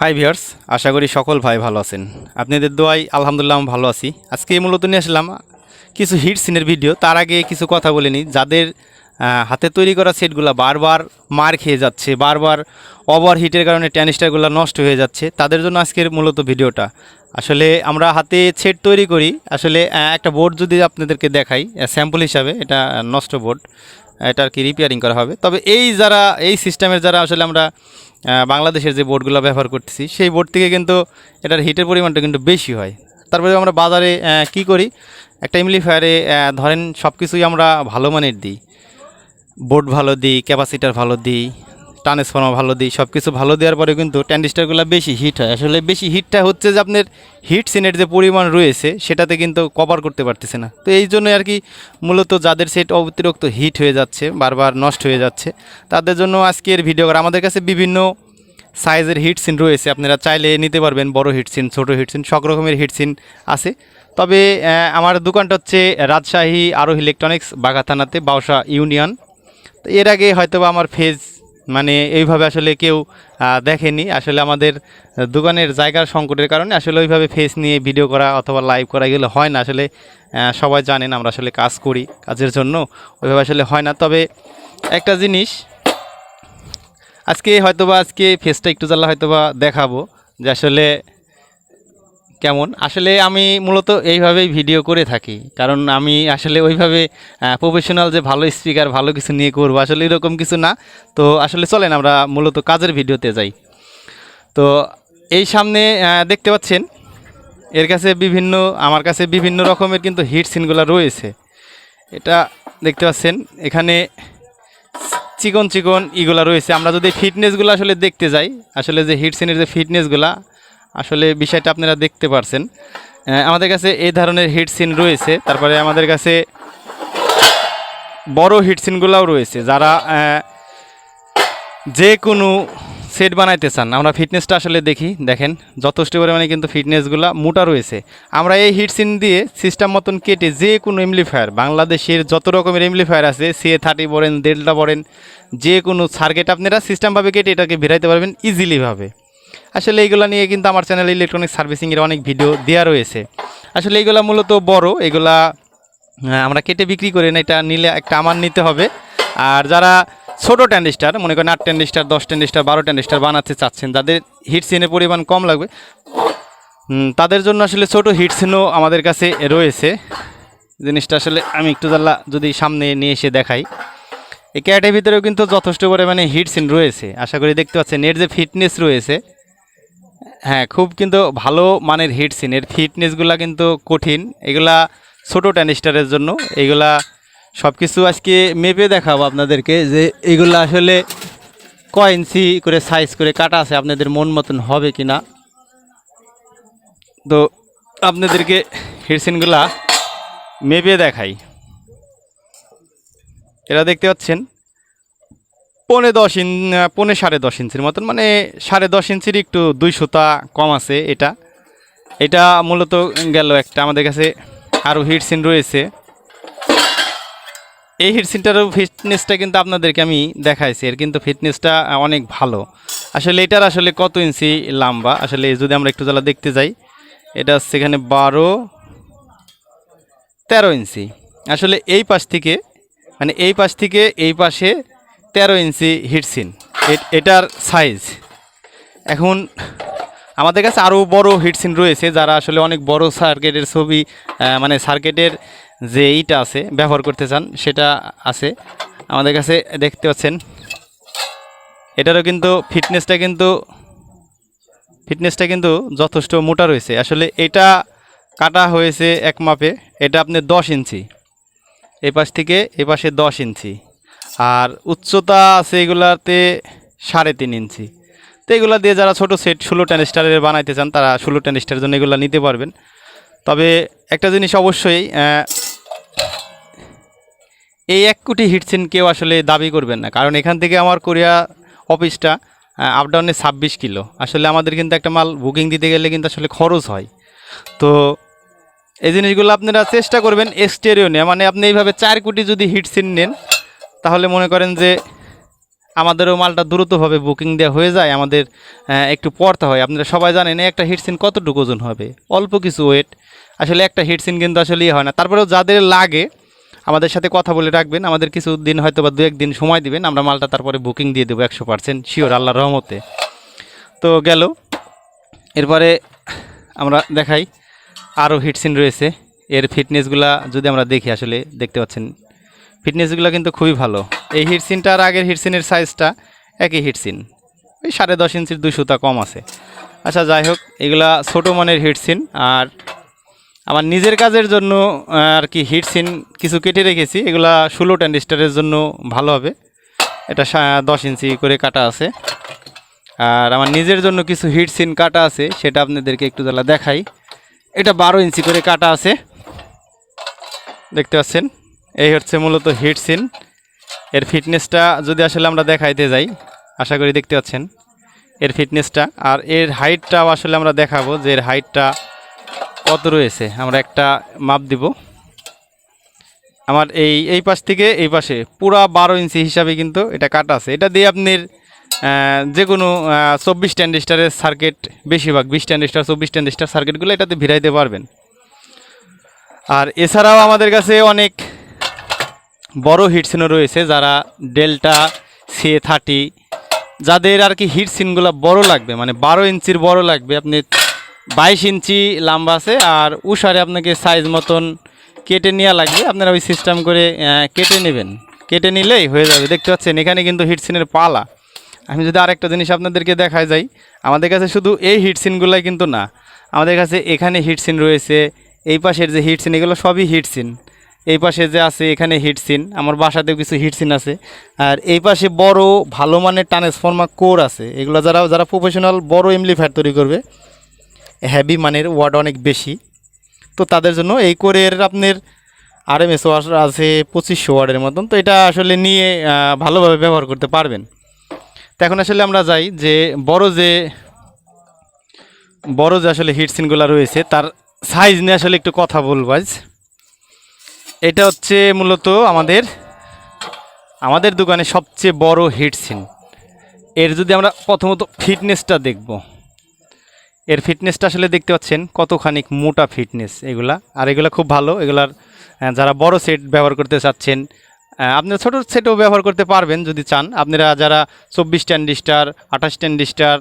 High viewers আশা করি সকল ভাই ভালো আছেন। আপনাদের দোয়াই আলহামদুলিল্লাহ আমি ভালো আছি। আজকে মূলত নিয়ে আসলাম কিছু হিট সিনের ভিডিও তার আগে কিছু কথা বলে যাদের হাতে তৈরি করা সেটগুলো বারবার মার খেয়ে যাচ্ছে, বারবার ওভার হিটের কারণে ট্যানিস্টারগুলো নষ্ট হয়ে যাচ্ছে, তাদের জন্য আজকের মূলত ভিডিওটা আসলে আমরা হাতে সেট তৈরি করি। আসলে একটা বোর্ড যদি আপনাদেরকে দেখাই স্যাম্পল হিসাবে, এটা নষ্ট বোর্ড এটা আর কি রিপেয়ারিং করা হবে। তবে এই যারা, এই সিস্টেমের যারা আসলে আমরা বাংলাদেশের যে বোর্ডগুলো ব্যবহার করতেছি, সেই বোর্ড থেকে কিন্তু এটার হিটের পরিমাণটা কিন্তু বেশি হয়। তারপরে আমরা বাজারে কি করি? একটা ইমলিফায়ারে ধরেন সব কিছুই আমরা ভালো মানের দিই। বোর্ড ভালো দিই ক্যাপাসিটার ভালো দিই। ট্রান্সফর্মার ভালো দিই সব কিছু ভালো দেওয়ার পরে কিন্তু ট্যান্ডিস্টারগুলো বেশি হিট হয়। আসলে বেশি হিটটা হচ্ছে যে আপনার হিট সিনের যে পরিমাণ রয়েছে, সেটাতে কিন্তু কভার করতে পারতেছে না। তো এই জন্য আর কি মূলত যাদের সেট অতিরিক্ত হিট হয়ে যাচ্ছে, বারবার নষ্ট হয়ে যাচ্ছে, তাদের জন্য আজকের ভিডিও করা আমাদের কাছে বিভিন্ন সাইজের হিট সিন রয়েছে। আপনারা চাইলে নিতে পারবেন, বড় হিট সিন ছোটো হিট সিন সব রকমের হিট সিন আছে। তবে আমার দোকানটা হচ্ছে রাজশাহী আরও ইলেকট্রনিক্স বাঘা থানাতে, বাউসা ইউনিয়ন তো এর আগে হয়তো আমার ফেজ মানে এইভাবে আসলে কেউ দেখেনি। আসলে আমাদের দোকানের জায়গার সংকটের কারণে আসলে ওইভাবে ফেস নিয়ে ভিডিও করা অথবা লাইভ করা এগুলো হয় না। আসলে সবাই জানেন আমরা আসলে কাজ করি কাজের জন্য, ওইভাবে আসলে হয় না। তবে একটা জিনিস, আজকে হয়তোবা, আজকে ফেসটা একটু জ্বালা হয়তোবা দেখাবো যে আসলে কেমন? আসলে আমি মূলত এইভাবেই ভিডিও করে থাকি। কারণ আমি আসলে ওইভাবে প্রফেশনাল যে ভালো স্পিকার ভালো কিছু নিয়ে করব আসলে এরকম কিছু না। তো আসলে চলেন আমরা মূলত কাজের ভিডিওতে যাই। তো এই সামনে দেখতে পাচ্ছেন, এর কাছে বিভিন্ন, আমার কাছে বিভিন্ন রকমের কিন্তু হিট সিনগুলো রয়েছে। এটা দেখতে পাচ্ছেন, এখানে চিকন চিকন ইগুলা রয়েছে। আমরা যদি ফিটনেসগুলো আসলে দেখতে যাই, আসলে যে হিট সিনের যে ফিটনেসগুলা আসলে বিষয়টা আপনারা দেখতে পারছেন। আমাদের কাছে এই ধরনের হিট সিন রয়েছে। তারপরে আমাদের কাছে বড় হিট সিনগুলোও রয়েছে। যারা যে কোনো সেট বানাইতে চান, আমরা ফিটনেসটা আসলে দেখি। দেখেন, যথেষ্ট পরিমাণে কিন্তু ফিটনেসগুলো মোটা রয়েছে। আমরা এই হিট সিন দিয়ে সিস্টেম মতন কেটে যে কোনো এমলিফায়ার, বাংলাদেশের যত রকমের এমলিফায়ার আছে, সে থার্টি বলেন দেড়টা বলেন, যে কোনো সার্কিট আপনারা সিস্টেমভাবে কেটে এটাকে ভেরাইতে পারবেন ইজিলিভাবে আসলে এইগুলো নিয়ে কিন্তু আমার চ্যানেলে ইলেকট্রনিক সার্ভিসিংয়ের অনেক ভিডিও দেওয়া রয়েছে। আসলে এইগুলা মূলত বড় এগুলা আমরা কেটে বিক্রি করি না, এটা নিলে একটা আমার নিতে হবে। আর যারা ছোট ট্যান্ডিস্টার মনে করেন আট ট্যান্ডিস্টার দশ ট্যান্ডিস্টার বারো ট্যান্ডিস্টার বানাতে চাচ্ছেন, যাদের হিট সিনের পরিমাণ কম লাগবে তাদের জন্য আসলে ছোট হিট সিনও আমাদের কাছে রয়েছে। জিনিসটা আসলে আমি একটু জানলা যদি সামনে নিয়ে এসে দেখাই। এই ক্যাটের ভিতরেও কিন্তু যথেষ্ট পরিমাণে হিট সিন রয়েছে। আশা করি দেখতে পাচ্ছেন, এর যে ফিটনেস রয়েছে হ্যাঁ খুব কিন্তু ভালো মানের হিট সিন এর ফিটনেসগুলা কিন্তু কঠিন। এগুলা ছোট ট্যানিস্টারের জন্য। এগুলা সব কিছু আজকে মেপে দেখাবো আপনাদেরকে যে এগুলা আসলে কয় ইঞ্চি করে সাইজ করে কাটা আছে, আপনাদের মন মতন হবে কি না তো আপনাদেরকে হিটসিনগুলা মেপে দেখাই। এরা দেখতে পাচ্ছেন? পৌনে দশ ইন, পৌনে সাড়ে দশ ইঞ্চির মতন মানে সাড়ে দশ ইঞ্চির একটু দুই সুতা কম আছে এটা। এটা মূলত গেল একটা, আমাদের কাছে আরও হিটসিন রয়েছে। এই হিটসিনটারও ফিটনেসটা কিন্তু আপনাদেরকে আমি দেখাইছি, এর কিন্তু ফিটনেসটা অনেক ভালো। আসলে এটার আসলে কত ইঞ্চি লম্বা? আসলে যদি আমরা একটু জ্বালা দেখতে যাই, এটা হচ্ছে এখানে বারো, তেরো ইঞ্চি। আসলে এই পাশ থেকে মানে এই পাশ থেকে এই পাশে তেরো ইঞ্চি হিটসিন এ- এটার সাইজ এখন আমাদের কাছে আরও বড় হিটসিন রয়েছে, যারা আসলে অনেক বড় সার্কিটের ছবি মানে সার্কিটের যে এইটা আছে, ব্যবহার করতে চান, সেটা আছে। আমাদের কাছে দেখতে পাচ্ছেন, এটারও কিন্তু ফিটনেসটা কিন্তু ফিটনেসটা কিন্তু যথেষ্ট মোটা রয়েছে। আসলে এটা কাটা হয়েছে এক মাপে, এটা আপনি দশ ইঞ্চি। এই পাশ থেকে এ পাশে দশ ইঞ্চি। আর উচ্চতা আছে এগুলাতে সাড়ে তিন ইঞ্চি। তো এগুলো দিয়ে যারা ছোটো সেট ষোলো টেনিস্টারের বানাইতে চান, তারা ষোলো টেনিস্টারের জন্য এগুলো নিতে পারবেন। তবে একটা জিনিস অবশ্যই এই এক কোটি হিটসিন কেউ আসলে দাবি করবেন না। কারণ এখান থেকে আমার কোরিয়া অফিসটা আপ ডাউনে ছাব্বিশ কিলো। আসলে আমাদের কিন্তু একটা মাল বুকিং দিতে গেলে কিন্তু আসলে খরচ হয়। তো এই জিনিসগুলো আপনারা চেষ্টা করবেন এক্সটেরিও মানে আপনি এইভাবে চার কোটি যদি হিটসিন নেন তাহলে মনে করেন যে আমাদেরও মালটা দ্রুতভাবে বুকিং দেওয়া হয়ে যায়, আমাদের একটু পড়তে হয়। আপনারা সবাই জানেন একটা হিটসিন কতটুকু ওজন হবে? অল্প কিছু ওয়েট আসলে একটা হিটসিন কিন্তু আসলে হয় না। তারপরেও যাদের লাগে, আমাদের সাথে কথা বলে রাখবেন। আমাদের কিছু দিন হয়তো বা দু একদিন সময় দিবেন। আমরা মালটা তারপরে বুকিং দিয়ে দেবো একশো পার্সেন্ট শিওর আল্লাহ রহমতে। তো গেল। এরপরে আমরা দেখাই আরও হিটসিন রয়েছে। এর ফিটনেসগুলা যদি আমরা দেখি, আসলে দেখতে পাচ্ছেন ফিটনেসগুলো কিন্তু খুবই ভালো। এই হিটসিনটা আর আগের হিটসিনের সাইজটা একই হিটসিন ওই সাড়ে দশ ইঞ্চির দুই সুতা কম আছে। আচ্ছা যাই হোক, এগুলা ছোটো মানের হিটসিন আর আমার নিজের কাজের জন্য আর কি হিটসিন কিছু কেটে রেখেছি। এগুলা ষোলো ট্যান্ডিস্টারের জন্য ভালো হবে। এটা দশ ইঞ্চি করে কাটা আছে। আর আমার নিজের জন্য কিছু হিটসিন কাটা আছে, সেটা আপনাদেরকে একটু তাহলে দেখাই। এটা বারো ইঞ্চি করে কাটা আছে। দেখতে পাচ্ছেন? এই হচ্ছে মূলত হিটসিন এর ফিটনেসটা যদি আসলে আমরা দেখাইতে যাই, আশা করি দেখতে পাচ্ছেন এর ফিটনেসটা। আর এর হাইটটাও আসলে আমরা দেখাবো যে এর হাইটটা কত রয়েছে। আমরা একটা মাপ দিব। আমার এই এই পাশ থেকে এই পাশে পুরা বারো ইঞ্চি হিসাবে কিন্তু এটা কাটা আছে। এটা দিয়ে আপনার যে কোনো চব্বিশ ট্যান্ডিস্টারের সার্কিট বেশিরভাগ বিশ ট্যান্ডিস্টার চব্বিশ ট্যান্ডিস্টার সার্কিটগুলো এটাতে ভিড়াইতে পারবেন। আর এছাড়াও আমাদের কাছে অনেক বড় হিটসিনও রয়েছে যারা ডেল্টা সি থার্টি যাদের আর কি হিট সিনগুলো বড় লাগবে মানে বারো ইঞ্চির বড় লাগবে। আপনি বাইশ ইঞ্চি লম্বা আছে আর উষারে আপনাকে সাইজ মতন কেটে নেওয়া লাগবে। আপনারা ওই সিস্টেম করে কেটে নেবেন। কেটে নিলেই হয়ে যাবে। দেখতে পাচ্ছেন, এখানে কিন্তু হিটসিনের পালা। আমি যদি আরেকটা জিনিস আপনাদেরকে দেখায় যাই, আমাদের কাছে শুধু এই হিটসিনগুলাই কিন্তু না। আমাদের কাছে এখানে হিটসিন রয়েছে, এই পাশের যে হিটসিন এগুলো সবই হিটসিন এই পাশে যে আছে এখানে হিটসিন আমার বাসাতেও কিছু হিটসিন আছে। আর এই পাশে বড়, ভালো মানের ট্রান্সফর্মার কোর আছে। এগুলো যারা যারা প্রফেশনাল বড় এমলিফায়ার তৈরি করবে হ্যাভি মানের ওয়ার্ড অনেক বেশি। তো তাদের জন্য এই কোরের আপনার আর এম এস ওয়াট আছে পঁচিশশো ওয়ার্ডের মতন। তো এটা আসলে নিয়ে ভালোভাবে ব্যবহার করতে পারবেন। তো এখন আসলে আমরা যাই যে বড় যে বড় যে আসলে হিটসিনগুলো রয়েছে, তার সাইজ নিয়ে আসলে একটু কথা বলব আজ। এটা হচ্ছে মূলত আমাদের আমাদের দোকানে সবচেয়ে বড় হিটসিন এর যদি আমরা প্রথমত ফিটনেসটা দেখব, এর ফিটনেসটা আসলে দেখতে পাচ্ছেন কতখানিক মোটা ফিটনেস এগুলা। আর এগুলা খুব ভালো, এগুলার যারা বড় সেট ব্যবহার করতে চাচ্ছেন আপনারা ছোটো সেটও ব্যবহার করতে পারবেন যদি চান। আপনারা যারা চব্বিশ স্ট্যান্ডিস্টার আঠাশ স্ট্যান্ডিস্টার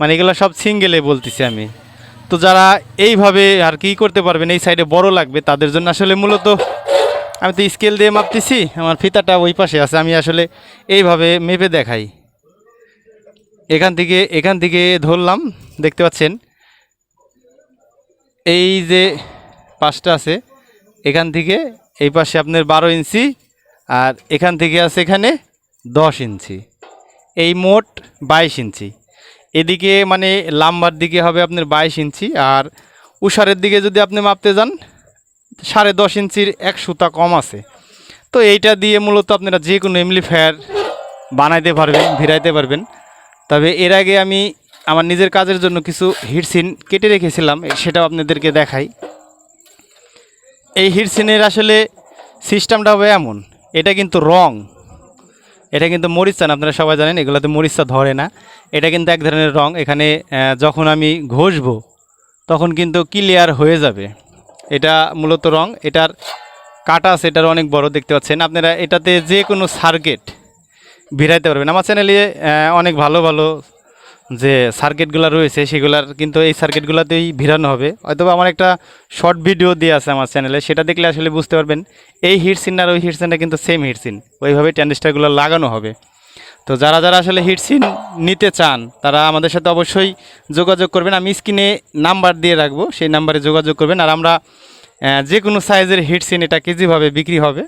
মানে এগুলো সব সিঙ্গেলে বলতেছি আমি। তো যারা এইভাবে আর কি করতে পারবেন, এই সাইডে বড় লাগবে, তাদের জন্য আসলে মূলত আমি তো স্কেল দিয়ে মাপতেছি, আমার ফিতাটা ওই পাশে আছে, আমি আসলে এইভাবে মেপে দেখাই। এখান থেকে এখান থেকে ধরলাম, দেখতে পাচ্ছেন? এই যে পাশটা আছে, এখান থেকে এই পাশে আপনার বারো ইঞ্চি, আর এখান থেকে আছে এখানে দশ ইঞ্চি। এই মোট বাইশ ইঞ্চি। এদিকে মানে লাম্বার দিকে হবে আপনার বাইশ ইঞ্চি, আর উষারের দিকে যদি আপনি মাপতে যান সাড়ে দশ ইঞ্চির এক সুতা কম আছে। তো এইটা দিয়ে মূলত আপনারা যে কোনো এমলিফায়ার বানাইতে পারবেন, ভিড়াইতে পারবেন। তবে এর আগে আমি আমার নিজের কাজের জন্য কিছু হিটসিন কেটে রেখেছিলাম, সেটাও আপনাদেরকে দেখাই। এই হিটসিনের আসলে সিস্টেমটা হবে এমন, এটা কিন্তু রং, এটা কিন্তু মরিচান আপনারা সবাই জানেন, এগুলোতে মরিচা ধরে না। এটা কিন্তু এক ধরনের রং, এখানে যখন আমি ঘষবো, তখন কিন্তু ক্লিয়ার হয়ে যাবে। এটা মূলত রং, এটার কাটা আছে, এটার অনেক বড় দেখতে পাচ্ছেন। আপনারা এটাতে যে কোনো সার্কিট ভিড়াইতে পারবেন। আমার চ্যানেলে অনেক ভালো ভালো যে সার্কিটগুলো রয়েছে, সেগুলার কিন্তু এই সার্কিটগুলোতেই ভিড়ানো হবে। হয়তো আমার একটা শর্ট ভিডিও দিয়ে আছে আমার চ্যানেলে সেটা দেখলে আসলে বুঝতে পারবেন, এই হিটসিন আর ওই হিটসিনটা কিন্তু সেম হিটসিন ওইভাবে ট্যান্ডিস্টারগুলো লাগানো হবে। তো যারা যারা আসলে হিটসিন নিতে চান, তারা আমাদের সাথে অবশ্যই যোগাযোগ করবেন। আমি স্ক্রিনে নাম্বার দিয়ে রাখব, সেই নাম্বারে যোগাযোগ করবেন। আর আমরা যে কোনো সাইজের হিটসিন এটা কেজিভাবে বিক্রি হবে।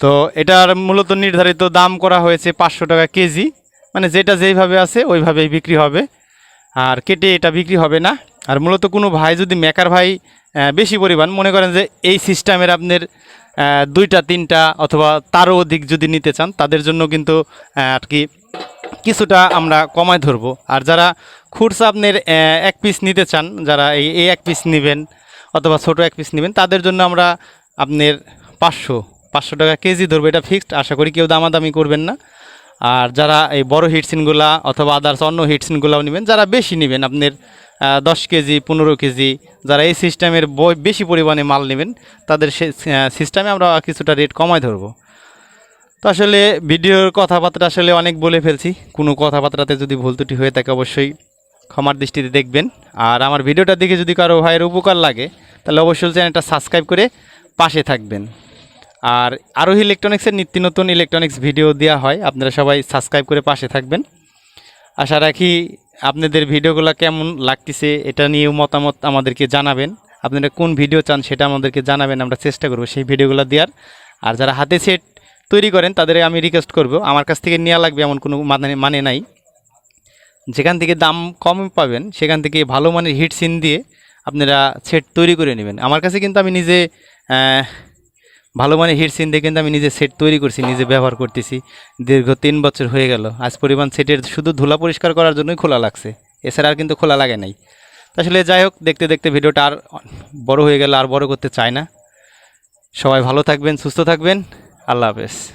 তো এটার মূলত নির্ধারিত দাম করা হয়েছে পাঁচশো টাকা কেজি। মানে যেটা যেইভাবে আছে, ওইভাবেই বিক্রি হবে। আর কেটে এটা বিক্রি হবে না। আর মূলত কোনো ভাই যদি মেকার ভাই বেশি পরিমাণ, মনে করেন যে এই সিস্টেমের আপনার দুইটা, তিনটা অথবা তারও অধিক যদি নিতে চান, তাদের জন্য কিন্তু আর কি কিছুটা আমরা কমায় ধরবো। আর যারা খুরসা আপনার এক পিস নিতে চান, যারা এই এক পিস নেবেন অথবা ছোট এক পিস নেবেন, তাদের জন্য আমরা আপনার পাঁচশো পাঁচশো টাকা কেজি ধরবো। এটা ফিক্সড আশা করি কেউ দামাদামি করবেন না। আর যারা এই বড় হিটসিনগুলা অথবা আদার্স অন্য হিটসিনগুলাও নেবেন, যারা বেশি নেবেন আপনার দশ কেজি, পনেরো কেজি, যারা এই সিস্টেমের বেশি পরিমাণে মাল নেবেন, তাদের সে সিস্টেমে আমরা কিছুটা রেট কমায় ধরবো। তো আসলে ভিডিওর কথাবার্তা আসলে অনেক বলে ফেলছি। কোনো কথাবার্তাতে যদি ভুল ত্রুটি হয়ে থাকে, অবশ্যই ক্ষমার দৃষ্টিতে দেখবেন। আর আমার ভিডিওটা দেখে যদি কারও ভাইয়ের উপকার লাগে, তাহলে অবশ্যই চ্যানেলটা সাবস্ক্রাইব করে পাশে থাকবেন। আর আরোহী ইলেকট্রনিক্সের নিত্য নতুন ইলেকট্রনিক্স ভিডিও দেওয়া হয়, আপনারা সবাই সাবস্ক্রাইব করে পাশে থাকবেন। আশা রাখি আপনাদের ভিডিওগুলো কেমন লাগতেছে এটা নিয়েও মতামত আমাদেরকে জানাবেন। আপনারা কোন ভিডিও চান সেটা আমাদেরকে জানাবেন, আমরা চেষ্টা করব সেই ভিডিওগুলো দেওয়ার। আর যারা হাতে সেট তৈরি করেন তাদের আমি রিকোয়েস্ট করব। আমার কাছ থেকে নেওয়া লাগবে এমন কোনো মানে মানে নাই। যেখান থেকে দাম কম পাবেন, সেখান থেকে ভালো মানের হিট সিন দিয়ে আপনারা সেট তৈরি করে নেবেন। আমার কাছে কিন্তু আমি নিজে ভালো মানে হিট সিন দিয়ে কিন্তু আমি নিজে সেট তৈরি করছি, নিজে ব্যবহার করতেছি। দীর্ঘ তিন বছর হয়ে গেল। আজ পরিমাণ সেটের শুধু ধুলা পরিষ্কার করার জন্যই খোলা লাগছে। এছাড়া আর কিন্তু খোলা লাগে নাই। আসলে যাই হোক, দেখতে দেখতে ভিডিওটা আর বড় হয়ে গেল, আর বড় করতে চায় না। সবাই ভালো থাকবেন, সুস্থ থাকবেন। আল্লাহ হাফেজ।